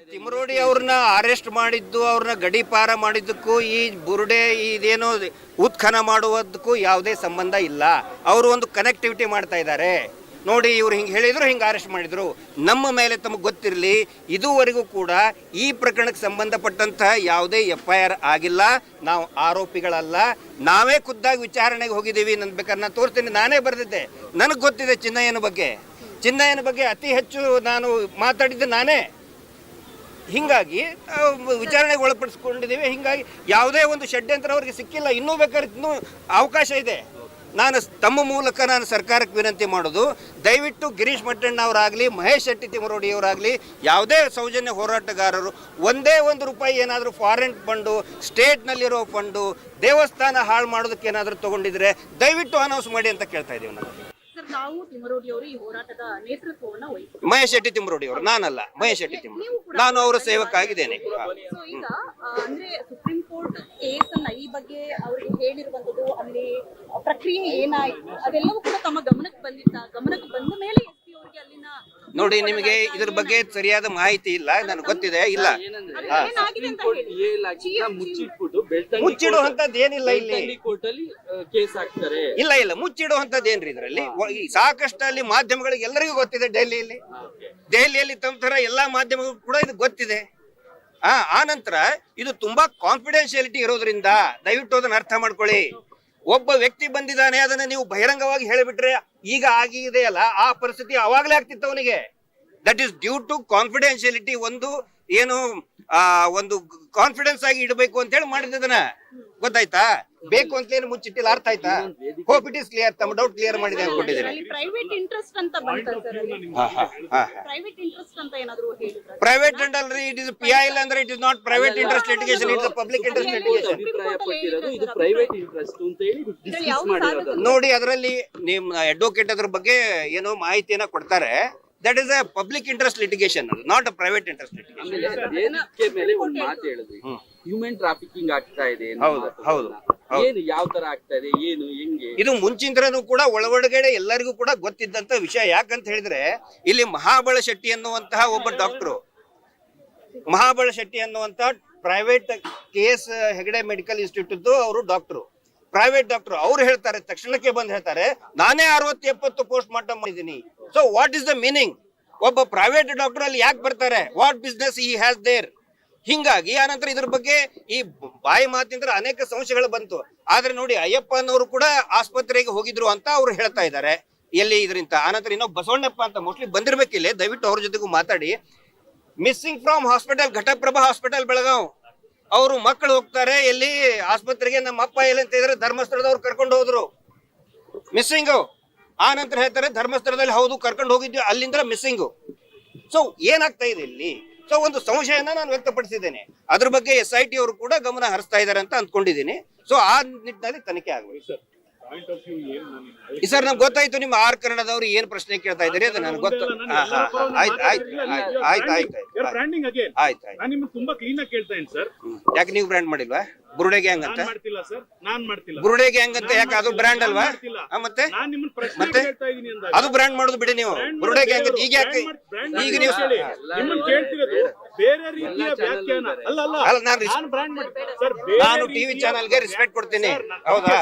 ತಿಮರೋಡಿ ಅವ್ರನ್ನ ಅರೆಸ್ಟ್ ಮಾಡಿದ್ದು ಅವ್ರನ್ನ ಗಡಿಪಾರ ಮಾಡಿದ್ದಕ್ಕೂ ಈ ಬುರುಡೆ ಇದೇನೋ ಉತ್ಖನ ಮಾಡುವುದಕ್ಕೂ ಯಾವುದೇ ಸಂಬಂಧ ಇಲ್ಲ. ಅವರು ಒಂದು ಕನೆಕ್ಟಿವಿಟಿ ಮಾಡ್ತಾ ಇದ್ದಾರೆ. ನೋಡಿ ಇವ್ರು ಹಿಂಗೆ ಹೇಳಿದ್ರು ಹಿಂಗೆ ಅರೆಸ್ಟ್ ಮಾಡಿದ್ರು. ನಮ್ಮ ಮೇಲೆ ತಮಗೆ ಗೊತ್ತಿರಲಿ ಇದುವರೆಗೂ ಕೂಡ ಈ ಪ್ರಕರಣಕ್ಕೆ ಸಂಬಂಧಪಟ್ಟಂತಹ ಯಾವುದೇ ಎಫ್ ಐ ಆರ್ ಆಗಿಲ್ಲ. ನಾವು ಆರೋಪಿಗಳಲ್ಲ. ನಾವೇ ಖುದ್ದಾಗಿ ವಿಚಾರಣೆಗೆ ಹೋಗಿದ್ದೀವಿ. ನನ್ನ ಬೇಕಾದ್ರೆ ನಾನು ತೋರಿಸ್ತೀನಿ ನಾನೇ ಬರೆದಿದ್ದೆ. ನನಗೆ ಗೊತ್ತಿದೆ ಚಿನ್ನಯ್ಯನ ಬಗ್ಗೆ. ಚಿನ್ನಯ್ಯನ ಬಗ್ಗೆ ಅತಿ ಹೆಚ್ಚು ನಾನು ಮಾತಾಡಿದ್ದು ನಾನೇ. ಹಿಂಗಾಗಿ ವಿಚಾರಣೆಗೆ ಒಳಪಡಿಸ್ಕೊಂಡಿದ್ದೀವಿ. ಹೀಗಾಗಿ ಯಾವುದೇ ಒಂದು ಷಡ್ಯಂತ್ರ ಅವರಿಗೆ ಸಿಕ್ಕಿಲ್ಲ. ಇನ್ನೂ ಬೇಕಾದ್ರೆ ಇನ್ನೂ ಅವಕಾಶ ಇದೆ. ನಾನು ತಮ್ಮ ಮೂಲಕ ನಾನು ಸರ್ಕಾರಕ್ಕೆ ವಿನಂತಿ ಮಾಡೋದು, ದಯವಿಟ್ಟು ಗಿರೀಶ್ ಮಟ್ಟಣ್ಣ ಅವರಾಗಲಿ, ಮಹೇಶ್ ಶೆಟ್ಟಿ ತಿಮರೋಡಿ ಅವರಾಗಲಿ, ಯಾವುದೇ ಸೌಜನ್ಯ ಹೋರಾಟಗಾರರು, ಒಂದೇ ಒಂದು ರೂಪಾಯಿ ಏನಾದರೂ ಫಾರಿನ್ ಫಂಡು, ಸ್ಟೇಟ್ನಲ್ಲಿರೋ ಫಂಡು, ದೇವಸ್ಥಾನ ಹಾಳು ಮಾಡೋದಕ್ಕೆ ಏನಾದರೂ ತೊಗೊಂಡಿದ್ರೆ ದಯವಿಟ್ಟು ಅನೌನ್ಸ್ ಮಾಡಿ ಅಂತ ಕೇಳ್ತಾ ಇದ್ದೀವಿ ನಾವು ಸರ್ ತಾವು ತಿಮರೋಡಿ ಅವರು ಈ ಹೋರಾಟದ ನೇತೃತ್ವವನ್ನ ವಹಿಸಿದ್ರು ಮಹೇಶ್ ಶೆಟ್ಟಿ ತಿಮ್ಮರೋಡಿ ಅವರು ನಾನಲ್ಲ ಮಹೇಶ್ ಶೆಟ್ಟಿ ತಿಮರೋಡಿ ನಾನು ಅವರ ಸೇವಕ ಆಗಿದ್ದೇನೆ. ಸೊ ಈಗ ಅಂದ್ರೆ ಸುಪ್ರೀಂ ಕೋರ್ಟ್ ಕೇಸ್ ಅನ್ನ ಈ ಬಗ್ಗೆ ಅವರಿಗೆ ಹೇಳಿರುವಂತದ್ದು ಅಲ್ಲಿ ಪ್ರಕ್ರಿಯೆ ಏನಾಯ್ತು ಅದೆಲ್ಲವೂ ಕೂಡ ತಮ್ಮ ಗಮನಕ್ಕೆ ಬಂದಿದ್ದ ಗಮನಕ್ಕೆ ಬಂದ ಮೇಲೆ ನೋಡಿ ನಿಮಗೆ ಇದ್ರ ಬಗ್ಗೆ ಸರಿಯಾದ ಮಾಹಿತಿ ಇಲ್ಲ ನನಗೆ ಗೊತ್ತಿದೆ ಇಲ್ಲ. ಅದು ಹಾ. ಏನಾಗಿದೆ ಅಂತ ಹೇಳಿ. ಮುಚ್ಚಿಟ್ಬಿಟ್ಟು ಬೆಳ್ತಂಗಿ ಮುಚ್ಚಿಡುವಂತದ್ದು ಏನಿಲ್ಲ ಇಲ್ಲಿ. ಬೆಳ್ತಂಗಿ ಕೋರ್ಟ್ ಅಲ್ಲಿ ಕೇಸ್ ಹಾಕ್ತಾರೆ. ಇಲ್ಲ ಇಲ್ಲ ಮುಚ್ಚಿಡುವಂತದ್ದು ಏನ್ರಿ ಇದರಲ್ಲಿ? ಸಾಕಷ್ಟು ಅಲ್ಲಿ ಮಾಧ್ಯಮಗಳಿಗೆ ಎಲ್ಲರಿಗೂ ಗೊತ್ತಿದೆ ಡೆಲ್ಲಿಯಲ್ಲಿ ದೆಹಲಿಯಲ್ಲಿ ತಮ್ಮ ತರ ಎಲ್ಲಾ ಮಾಧ್ಯಮಗಳು ಕೂಡ ಇದು ಗೊತ್ತಿದೆ. ಆ ಆ ನಂತರ ಇದು ತುಂಬಾ ಕಾನ್ಫಿಡೆನ್ಶಿಯಾಲಿಟಿ ಇರೋದ್ರಿಂದ ದಯವಿಟ್ಟು ಅದನ್ನ ಅರ್ಥ ಮಾಡ್ಕೊಳ್ಳಿ. ಒಬ್ಬ ವ್ಯಕ್ತಿ ಬಂದಿದ್ದಾನೆ, ಅದನ್ನ ನೀವು ಬಹಿರಂಗವಾಗಿ ಹೇಳಿಬಿಟ್ರೆ ಈಗ ಆಗಿದೆಯಲ್ಲ, ಆ ಪರಿಸ್ಥಿತಿ ಅವಾಗಲೇ ಆಗ್ತಿತ್ತು ಅವನಿಗೆ. That is due to confidentiality ಒಂದು, ಏನು, ಆ, ಒಂದು ಕಾನ್ಫಿಡೆನ್ಸ್ ಆಗಿ ಇಡಬೇಕು ಅಂತ ಹೇಳಿ ಮಾಡಿದ್ದನ ಗೊತ್ತಾಯ್ತಾ? ಬೇಕು ಅಂತ ಏನು ಮುಚ್ಚಿಟ್ಟಿಲ್ಲ ಅರ್ಥ ಆಯ್ತಾ? ಹೋಪ್ ಇಟ್ ಇಸ್ ಕ್ಲಿಯರ್ ತಮ್ಮ ಡೌಟ್ ಕ್ಲಿಯರ್ ಮಾಡಿದೆ ಅನ್ಕೊಂಡಿದ್ದೀನಿ ಪ್ರೈವೇಟ್ ಇಂಟ್ರೆಸ್ಟ್ ಅಂತ ಬಂತ ಸರ್ ಹಾ ಹಾ ಹಾ. ಪ್ರೈವೇಟ್ ಇಂಟ್ರೆಸ್ಟ್ ಅಂತ ಏನಾದರೂ ಹೇಳಿದ್ರ? ಪ್ರೈವೇಟ್ ಅಂಡ್ ಅಲ್ರಿ ಇಟ್ ಇಸ್ ಪಿ ಐ ಅಂದ್ರೆ it is not private interest litigation it public interest litigation ಅಭಿಪ್ರಾಯ ಪಟ್ಟಿರೋದು ಇದು ಪ್ರೈವೇಟ್ ಇಂಟ್ರೆಸ್ಟ್ ಅಂತ ಹೇಳಿ ಡಿಸ್ಕಸ್ ಮಾಡಿರೋದು. ನೋಡಿ ಅದರಲ್ಲಿ ನಿಮ್ಮ ಅಡ್ವೊಕೇಟ್ ಅದ್ರ ಬಗ್ಗೆ ಏನೋ ಮಾಹಿತಿಯನ್ನ ಕೊಡ್ತಾರೆ. That is a public interest litigation not a private interest litigation ಮೇಲೆ ಒಂದು ಮಾತು ಹೇಳಿದ್ರಿ. ಹ್ಯೂಮನ್ ಟ್ರಾಫಿಕಿಂಗ್ ಆಗ್ತಾ ಇದೆ ಹೌದು, ಹೌದು, ಹೌದು. ಏನು ಯಾವ ತರ ಆಗ್ತಾ ಇದೆ ಏನು ಹೆಂಗೆ? ಇದು ಮುಂಚಿಂದ್ರನು ಕೂಡ ಒಳಗಡೆ ಎಲ್ಲರಿಗೂ ಕೂಡ ಗೊತ್ತಿದ್ದಂತ ವಿಷಯ. ಯಾಕಂತ ಹೇಳಿದ್ರೆ ಇಲ್ಲಿ ಮಹಾಬಳ ಶೆಟ್ಟಿ ಅನ್ನುವಂತಹ ಒಬ್ಬ ಡಾಕ್ಟ್ರು ಮಹಾಬಳ ಶೆಟ್ಟಿ ಅನ್ನುವಂತಹ private K S Hegde medical institute ಅವರು ಡಾಕ್ಟ್ರು ಪ್ರೈವೇಟ್ ಡಾಕ್ಟರ್ ಅವ್ರು ಹೇಳ್ತಾರೆ, ತಕ್ಷಣಕ್ಕೆ ಬಂದು ಹೇಳ್ತಾರೆ, ನಾನೇ ಅರವತ್ತು ಎಪ್ಪತ್ತು ಪೋಸ್ಟ್ ಮಾರ್ಟಮ್ ಮಾಡಿದ್ದೀನಿ. So what is the meaning ಒಬ್ಬ ಪ್ರೈವೇಟ್ ಡಾಕ್ಟರ್ ಅಲ್ಲಿ ಯಾಕೆ ಬರ್ತಾರೆ? What business he has there ಹಿಂಗಾಗಿ, ಆನಂತರ ಇದ್ರ ಬಗ್ಗೆ ಈ ಬಾಯಿ ಮಾತಿಂದ್ರ ಅನೇಕ ಸಮಸ್ಯೆಗಳು ಬಂತು. ಆದ್ರೆ ನೋಡಿ ಅಯ್ಯಪ್ಪನವರು ಕೂಡ ಆಸ್ಪತ್ರೆಗೆ ಹೋಗಿದ್ರು ಅಂತ ಅವ್ರು ಹೇಳ್ತಾ ಇದ್ದಾರೆ. ಎಲ್ಲಿ ಇದರಿಂದ ಆನಂತರ ಇನ್ನೊಬ್ಬ ಬಸವಣ್ಣಪ್ಪ ಅಂತ ಮೋಸ್ಟ್ಲಿ ಬಂದಿರ್ಬೇಕಿಲ್ಲ, ದಯವಿಟ್ಟು ಅವ್ರ ಜೊತೆಗೂ ಮಾತಾಡಿ. Missing from hospital Ghataprabha hospital Belgaum. ಅವರು ಮಕ್ಕಳು ಹೋಗ್ತಾರೆ ಎಲ್ಲಿ ಆಸ್ಪತ್ರೆಗೆ ನಮ್ಮ ಅಪ್ಪ ಎಲ್ಲಿ ಅಂತ ಇದ್ರೆ ಧರ್ಮಸ್ಥಳದವ್ರು ಕರ್ಕೊಂಡು ಹೋದ್ರು. ಮಿಸ್ಸಿಂಗ್ ಆ ನಂತರ ಹೇಳ್ತಾರೆ ಧರ್ಮಸ್ಥಳದಲ್ಲಿ ಹೌದು ಕರ್ಕೊಂಡು ಹೋಗಿದ್ವಿ ಅಲ್ಲಿಂದ ಮಿಸ್ಸಿಂಗ್ ಸೊ ಏನಾಗ್ತಾ ಇದೆ ಇಲ್ಲಿ? ಸೊ ಒಂದು ಸಂಶಯನ ನಾನು ವ್ಯಕ್ತಪಡಿಸಿದ್ದೇನೆ. ಅದ್ರ ಬಗ್ಗೆ ಎಸ್ ಐ ಟಿ ಅವರು ಕೂಡ ಗಮನ ಹರಿಸ್ತಾ ಇದ್ದಾರೆ ಅಂತ ಅಂದ್ಕೊಂಡಿದ್ದೀನಿ. ಸೊ ಆ ನಿಟ್ಟಿನಲ್ಲಿ ತನಿಖೆ ಆಗಬೇಕು. ಸರ್ ನಮ್ಗೆ ಗೊತ್ತಾಯ್ತು ನಿಮ್ಮ ಆರ್ ಕನ್ನಡದವ್ರು ಏನ್ ಪ್ರಶ್ನೆ ಕೇಳ್ತಾ ಇದ್ದಾರೆ ಅದು ನನಗೆ ಗೊತ್ತು. ಆಯ್ತು ಆಯ್ತು ಆಯ್ತು ಆಯ್ತು ಆಯ್ತು. ಆಯ್ತು ಬ್ರ್ಯಾಂಡಿಂಗ್ ಅಗೇನ್ ಆಯ್ತು ಆಯ್ತು. ನಾನು ನಿಮ್ಗೆ ತುಂಬಾ ಕ್ಲೀನ್ ಆಗಿ ಕೇಳ್ತಾ ಇದ್ದೀನಿ ಸರ್ ಯಾಕೆ ನೀವು ಬ್ರ್ಯಾಂಡ್ ಮಾಡಿಲ್ವಾ? ಬುರುಡೆ ಗ್ಯಾಂಗ್ ಅಂತ ನಾನ್ ಮಾಡ್ತಿಲ್ಲ ಸರ್ ನಾನ್ ಮಾಡ್ತಿಲ್ಲ. ಬುರುಡೆ ಗ್ಯಾಂಗ್ ಅಂತ ಯಾಕೆ ಅದು ಬ್ರ್ಯಾಂಡ್ ಅಲ್ವಾ? ಮಾಡ್ತಿಲ್ಲ. ಆ, ಮತ್ತೆ? ನಾನ್ ನಿಮ್ಮನ್ನ ಪ್ರಶ್ನೆ ಮತ್ತೆ? ಕೇಳ್ತಾ ಇದೀನಿ ಅಂದಾಗ. ಅದು ಬ್ರ್ಯಾಂಡ್ ಮಾಡೋದು ಬಿಡಿ ನೀವು. ಬುರುಡೆ ಗ್ಯಾಂಗ್ ಅಂತ ಈಗ ಯಾಕೆ ಈಗ ನೀವು ಹೇಳಿ. ನಿಮ್ಮನ್ನ ಕೇಳ್ತಿರೋದು ಬೇರೆ ರೀತಿಯ ವ್ಯಾಖ್ಯಾನ. ಅಲ್ಲ ಅಲ್ಲ ಅಲ್ಲ, ನಾನು ರಿಸ್- ನಾನು ಬ್ರ್ಯಾಂಡ್ ಮಾಡಿ ಸರ್ ನಾನು ಟಿವಿ ಚಾನಲ್ಗೆ ರೆಸ್ಪೆಕ್ಟ್ ಕೊಡ್ತೀನಿ. ಹೌದಾ?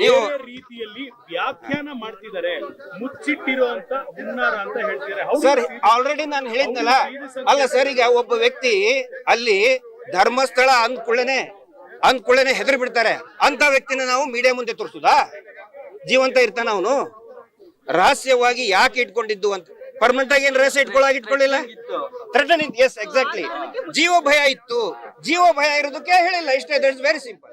ನೀವು ಬೇರೆ ರೀತಿಯಲ್ಲಿ ವ್ಯಾಖ್ಯಾನ ಮಾಡ್ತಿದ್ದಾರೆ ಮುಚ್ಚಿಟ್ಟಿರುವಂತ ಹುನ್ನಾರ ಅಂತ ಹೇಳ್ತಿದ್ದಾರೆ. ಸರ್ ಆಲ್ರೆಡಿ ನಾನು ಹೇಳಿದ್ನಲ್ಲ. ಅಲ್ಲ ಸರ್ ಈಗ ಒಬ್ಬ ವ್ಯಕ್ತಿ ಅಲ್ಲಿ ಧರ್ಮಸ್ಥಳ ಅಂದ್ಕೊಳ್ಳೇನೆ ಅಂದ್ಕೊಳ್ಳೇನೆ ಹೆದರಿ ಬಿಡ್ತಾರೆ. ಅಂತ ವ್ಯಕ್ತಿನ ನಾವು ಮೀಡಿಯಾ ಮುಂದೆ ತೋರಿಸುದಾ? ಜೀವಂತ ಇರ್ತಾನ ಅವನು? ರಹಸ್ಯವಾಗಿ ಯಾಕೆ ಇಟ್ಕೊಂಡಿದ್ದು ಅಂತ? ಪರ್ಮನೆಂಟ್ ಆಗಿ ಏನ್ ರಹಸ್ಯ ಇಟ್ಕೊಳ್ಳಾಗಿ ಇಟ್ಕೊಳ್ಳಿಲ್ಲ? ಥ್ರೆಟನ್ ಇತ್ತು ಎಸ್ ಎಕ್ಸಾಕ್ಟ್ಲಿ ಜೀವ ಭಯ ಇತ್ತು. ಜೀವ ಭಯ ಇರೋದಕ್ಕೆ ಹೇಳಿಲ್ಲ ಇಷ್ಟೇ ದಟ್ಸ್ ವೆರಿ ಸಿಂಪಲ್